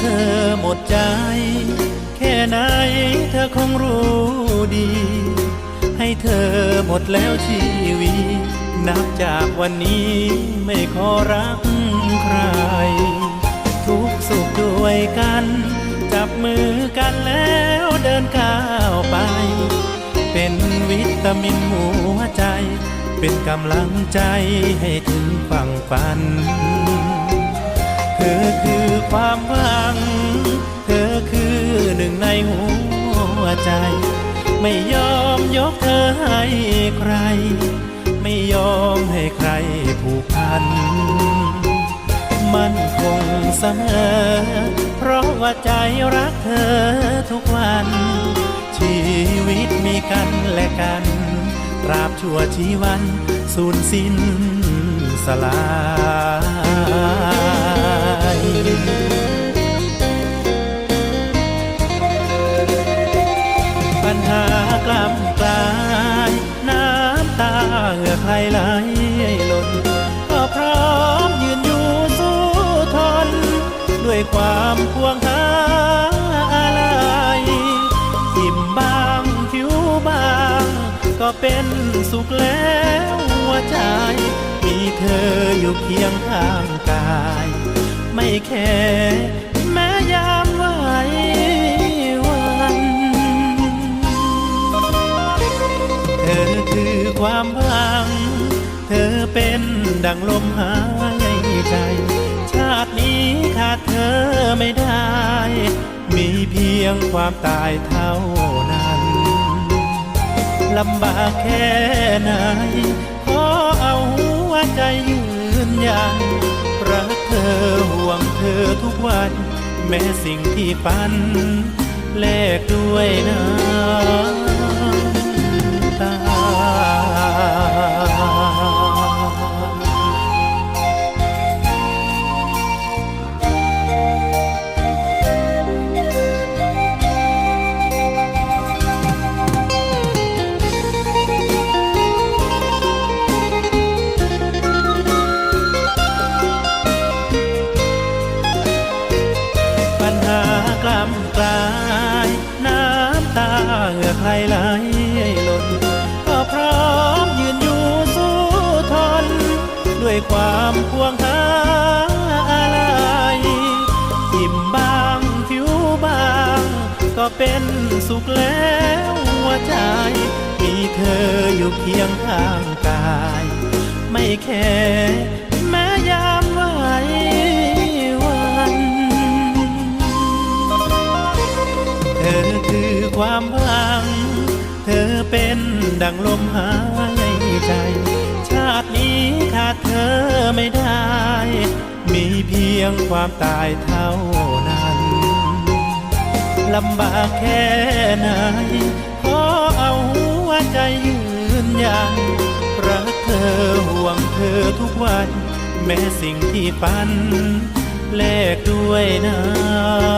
เธอหมดใจ แค่ไหนเธอคงรู้ดี ให้เธอหมดแล้วชีวิตนับจากวันนี้ไม่ขอรักใคร ทุกสุขด้วยกัน จับมือกันแล้วเดินก้าวไป เป็นวิตามินหัวใจ เป็นกำลังใจให้ถึงฝั่งฝัน คือความหวัง เธอคือหนึ่งในหัวใจ ไม่ยอมยกเธอให้ใคร ไม่ยอมให้ใครผูกพัน มันคงเสมอ เพราะว่าใจรักเธอทุกวัน ชีวิตมีกันและกัน ตราบชั่วชีวัน สูญสิ้นสลาย ใครไหลหล่นก็พร้อมยืนอยู่สู้ทน ด้วยความพวงหาอะไรอิ่มบางผิวบาง ก็เป็นสุขแล้วหัวใจ มีเธออยู่เคียงข้างกาย ไม่แค่ ดังลมหายใจ ชาตินี้ขาดเธอไม่ได้ มีเพียงความตายเท่านั้นลำบากแค่ไหนขอเอาหัวใจยืนยันรักเธอห่วงเธอทุกวัน แม้สิ่งที่ฝัน แลกด้วยน้ำ ด้วยความพวงหาอะไรอิ่มบางผิวบาง ก็เป็นสุขแล้วหัวใจ มีเธออยู่เคียงข้างกาย ไม่แค่แม้ยามไหววันเธอคือความหวัง เธอเป็นดังลมหายใจ ชาตินี้ขาดเธอไม่ได้ มีเพียงความตายเท่านั้น ลำบากแค่ไหน ขอเอาหัวใจยืนยัน รักเธอห่วงเธอทุกวัน แม้สิ่งที่ฝัน แลกด้วยน้ำ